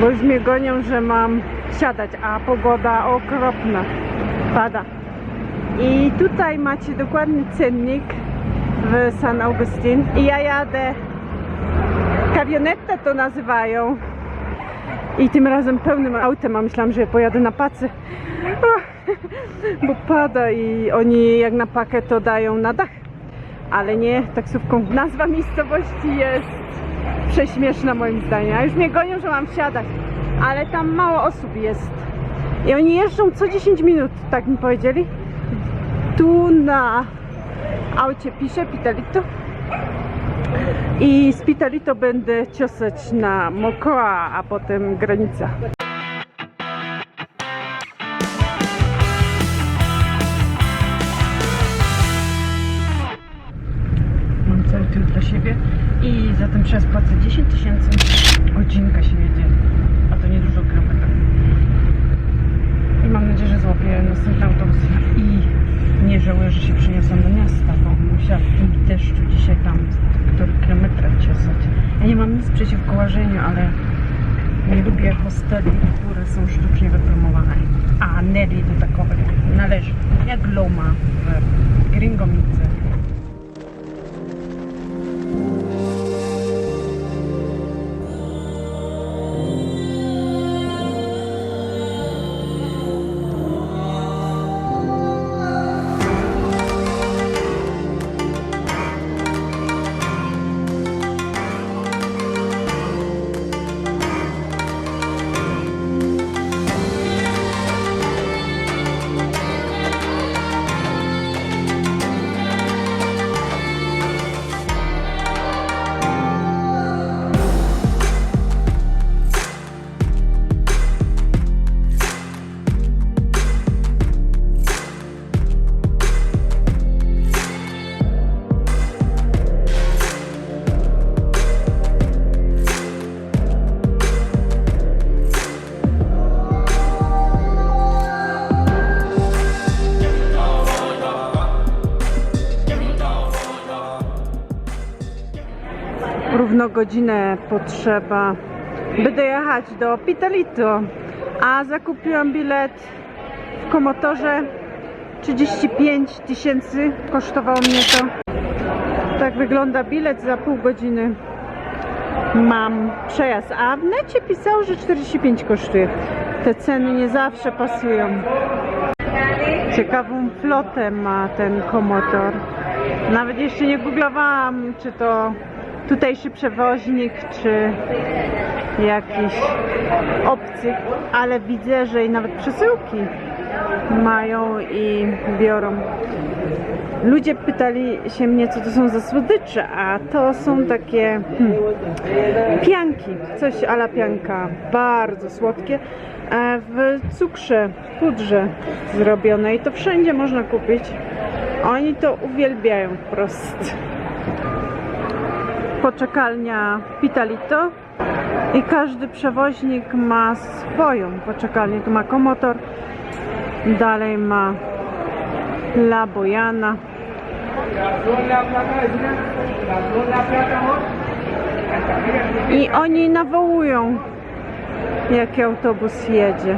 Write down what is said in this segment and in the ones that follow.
Bo już mnie gonią, że mam siadać, a pogoda okropna. Pada. I tutaj macie dokładny cennik w San Augustin. I ja jadę, kawionetę to nazywają. I tym razem pełnym autem, a myślałam, że pojadę na pacy. Bo pada i oni jak na pakę to dają na dach. Ale nie taksówką. Nazwa miejscowości jest prześmieszna moim zdaniem. A już mnie gonią, że mam wsiadać. Ale tam mało osób jest. I oni jeżdżą co 10 minut, tak mi powiedzieli. Tu na aucie pisze Pitalito. I z Pitalito będę ciosać na Mokoa, a potem granica. Tył dla siebie i za ten czas płacę 10 tysięcy. Godzinka się jedzie, a to niedużo kilometrów. I mam nadzieję, że złapię następny autobus i nie żałuję, że się przyniosłam do miasta, bo musiałam w tym deszczu dzisiaj tam który kilometra ciosać. Ja nie mam nic przeciwko łażeniu, ale nie lubię hosteli, które są sztucznie wypromowane. A Nelly do takowych należy, jak Loma w Gringomice. Równo godzinę potrzeba, by dojechać do Pitalito. A zakupiłam bilet w komotorze 35 tysięcy, kosztowało mnie to. Tak wygląda bilet za pół godziny. Mam przejazd, a w necie pisało, że 45 kosztuje. Te ceny nie zawsze pasują. Ciekawą flotę ma ten komotor. Nawet jeszcze nie googlowałam, czy to tutejszy przewoźnik, czy jakiś obcy, ale widzę, że i nawet przesyłki mają i biorą. Ludzie pytali się mnie, co to są za słodycze, a to są takie hmm, pianki, coś ala pianka, bardzo słodkie, e, w cukrze, pudrze zrobione i to wszędzie można kupić. Oni to uwielbiają wprost poczekalnia Pitalito i każdy przewoźnik ma swoją poczekalnię. Tu ma Komotor, dalej ma La Bojana. I oni nawołują, jaki autobus jedzie.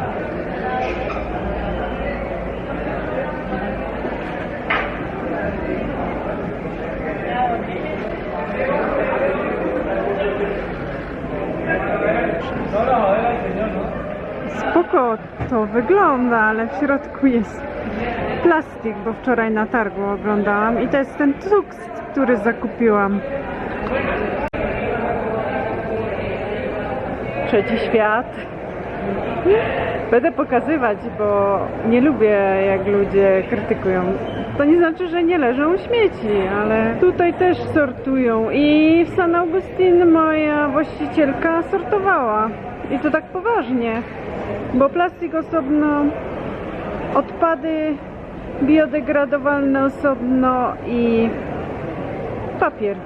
Spoko to wygląda, ale w środku jest plastik, bo wczoraj na targu oglądałam i to jest ten cukst, który zakupiłam. Trzeci świat. Będę pokazywać, bo nie lubię jak ludzie krytykują. To nie znaczy, że nie leżą śmieci, ale tutaj też sortują. I w San Augustin moja właścicielka sortowała. I to tak poważnie, bo plastik osobno, odpady biodegradowalne osobno i papier.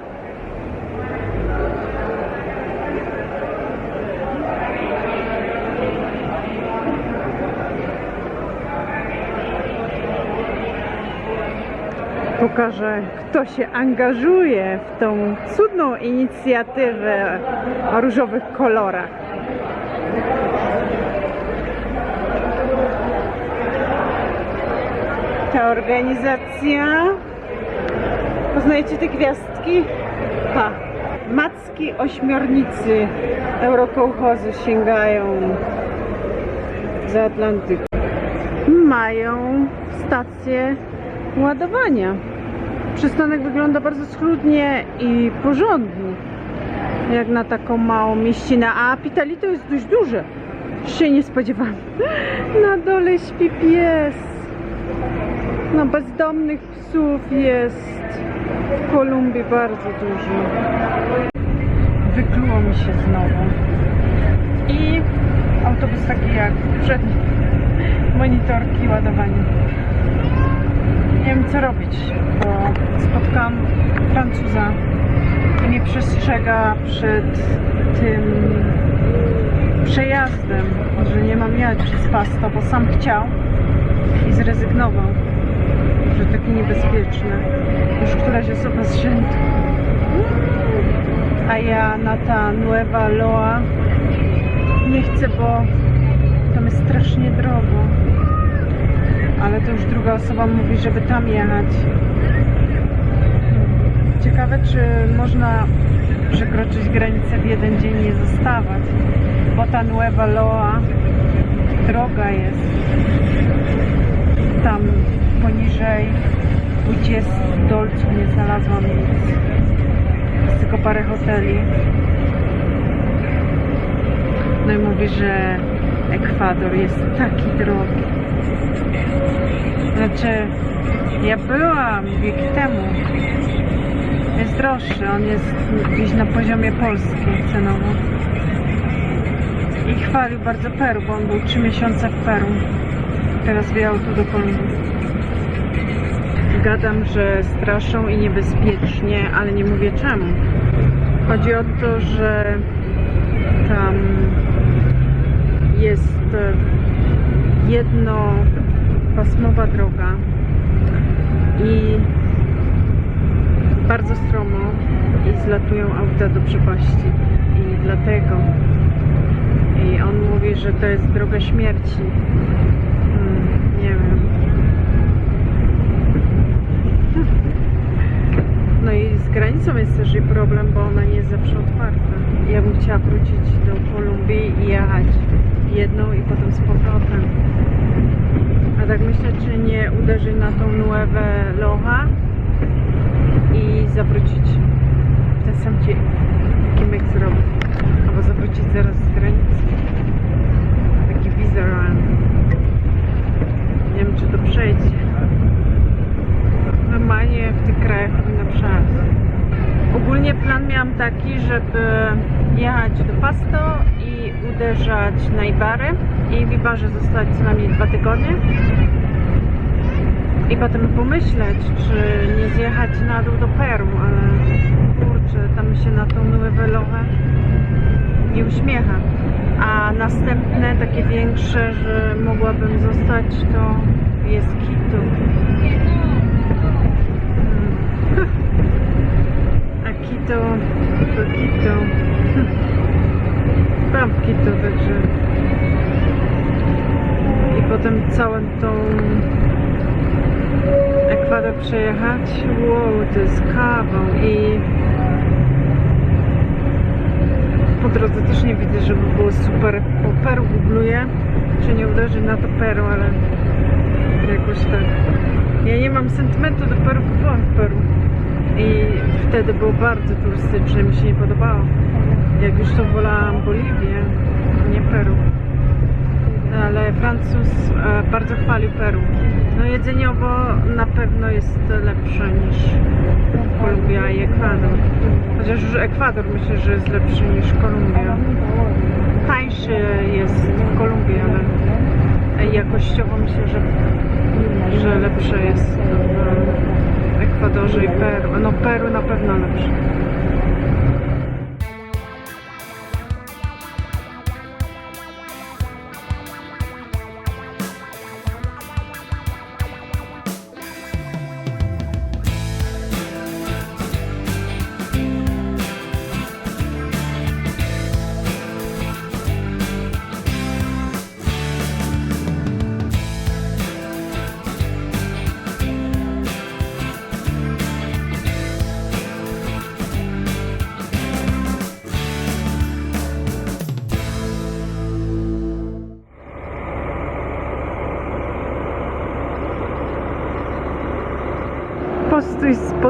pokażę, kto się angażuje w tą cudną inicjatywę o różowych kolorach. Ta organizacja. Poznajecie te gwiazdki? Ha. Macki ośmiornicy Eurokołchozu sięgają za Atlantyk. Mają stację ładowania. Przystanek wygląda bardzo schludnie i porządnie. Jak na taką małą mieścinę. A Pitalito jest dość duże. Się nie spodziewałam. Na dole śpi pies. No bezdomnych psów jest w Kolumbii bardzo dużo. Wykluło mi się znowu. I autobus taki jak poprzedni. Monitorki ładowania. Nie wiem co robić, bo spotkałam Francuza i mnie przestrzega przed tym przejazdem, że nie mam jechać przez Pasto, bo sam chciał i zrezygnował, że takie niebezpieczne. Już któraś osoba z rzędu. A ja na ta Nueva Loa nie chcę, bo tam jest strasznie drogo. Ale to już druga osoba mówi, żeby tam jechać. Ciekawe, czy można przekroczyć granicę w jeden dzień nie zostawać, bo ta Nueva Loa droga jest. Tam poniżej 20 dolców nie znalazłam nic. Jest tylko parę hoteli. No i mówi, że Ekwador jest taki drogi. Znaczy, ja byłam wieki temu. Jest droższy, on jest gdzieś na poziomie Polski cenowo. I chwalił bardzo Peru, bo on był 3 miesiące w Peru. Teraz wyjechał tu do Kolumbii. Gadam, że straszą i niebezpiecznie, ale nie mówię czemu. Chodzi o to, że tam jest e, jednopasmowa droga i bardzo stromo i zlatują auta do przepaści i dlatego i on mówi, że to jest droga śmierci Hmm, nie wiem no i z granicą jest też i problem, bo ona nie jest zawsze otwarta ja bym chciała wrócić do Kolumbii i jechać jedną i potem z powrotem a tak myślę, czy nie uderzy na tą Nueve Loja i zawrócić ten sam dzień. Taki myk zrobić. Albo zawrócić zaraz z granicy. Taki visa run. Nie wiem, czy to przejdzie. Normalnie w tych krajach powinno przejść. Ogólnie plan miałam taki, żeby jechać do Pasto i uderzać na Ibary i w Ibarze zostać co najmniej dwa tygodnie i potem pomyśleć, czy nie zjechać na dół do Peru, ale kurczę, tam się na tą Nueve Lohe nie uśmiecha. A następne, takie większe, że mogłabym zostać, to jest Quito. A Quito, to Quito. Byłam w Quito, także... I potem całą tą Ekwador przejechać. Wow, to jest kawał i po drodze też nie widzę, żeby było super. Po Peru googluję, czy nie uderzy na to Peru, ale jakoś tak. Ja nie mam sentymentu do Peru, byłam w Peru i wtedy było bardzo turystyczne, mi się nie podobało. Jak już to wolałam Boliwię, nie Peru ale Francuz e, bardzo chwalił Peru. No jedzeniowo na pewno jest lepsze niż Kolumbia i Ekwador. Chociaż już Ekwador myślę, że jest lepszy niż Kolumbia. Tańszy jest Kolumbia, ale jakościowo myślę, że, że lepsze jest w Ekwadorze i Peru. No Peru na pewno lepsze.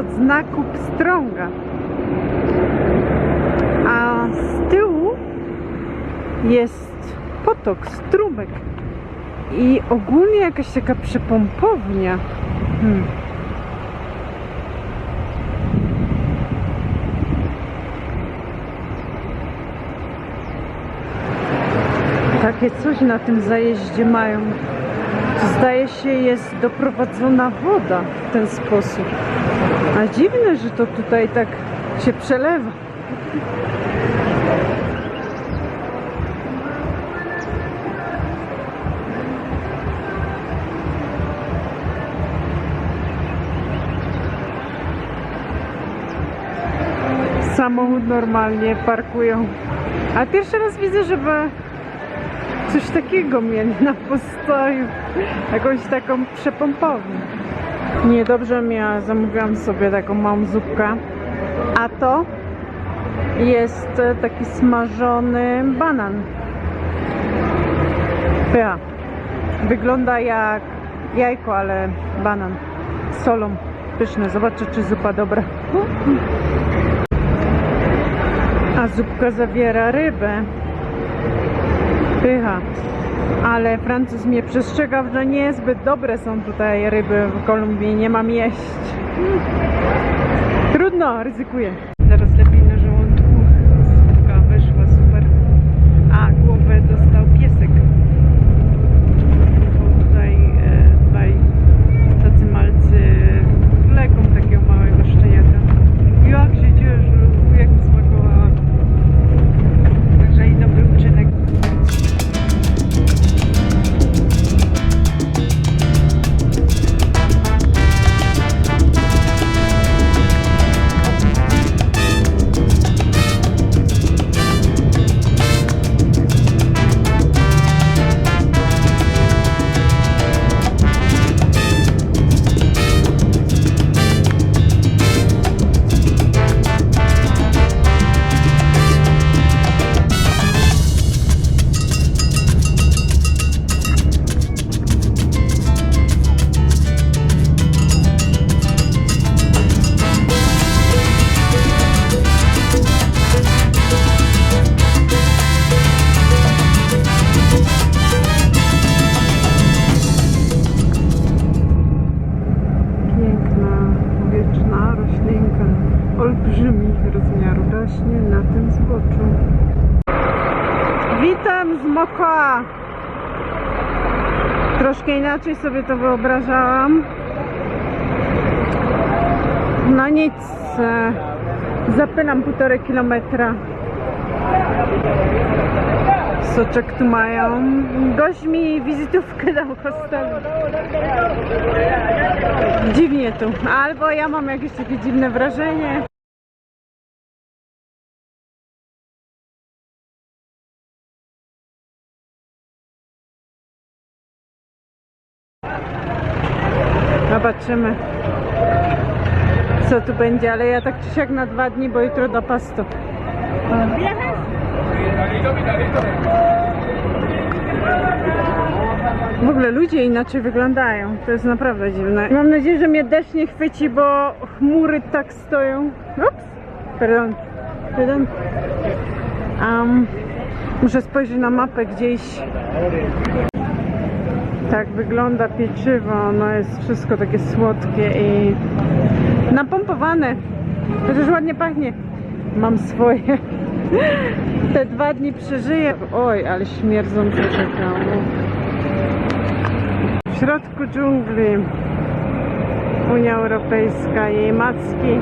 Spod znaku pstrąga. A z tyłu jest potok, strumyk i ogólnie jakaś taka przepompownia. Hmm. Takie coś na tym zajeździe mają. Zdaje się, jest doprowadzona woda w ten sposób. A dziwne, że to tutaj tak się przelewa. Samochód normalnie parkują. A pierwszy raz widzę, żeby coś takiego mieli na postoju. Jakąś taką przepompownię. Niedobrze ja zamówiłam sobie taką małą zupkę. A to jest e, taki smażony banan. Pycha. Wygląda jak jajko, ale banan. Solą. Pyszne. Zobaczę, czy zupa dobra. A zupka zawiera rybę. Pycha. Ale Francuz mnie przestrzegał, że niezbyt dobre są tutaj ryby w Kolumbii. Nie mam jeść. Trudno, ryzykuję. Lepiej Troszkę inaczej sobie to wyobrażałam. No nic, e, zapylam półtorej kilometra. Soczek tu mają. Gość mi wizytówkę dał hostelu. Dziwnie tu. Albo ja mam jakieś takie dziwne wrażenie. Zobaczymy, co tu będzie, ale ja tak czy siak na dwa dni, bo jutro do pastu. W ogóle ludzie inaczej wyglądają. To jest naprawdę dziwne. Mam nadzieję, że mnie deszcz nie chwyci, bo chmury tak stoją. Ups, pardon. Pardon. Um, muszę spojrzeć na mapę gdzieś. Tak wygląda pieczywo. Ono jest wszystko takie słodkie i napompowane. Chociaż ładnie pachnie. Mam swoje. Te dwa dni przeżyję. Oj, ale śmierdzące czekało. W środku dżungli Unia Europejska, jej macki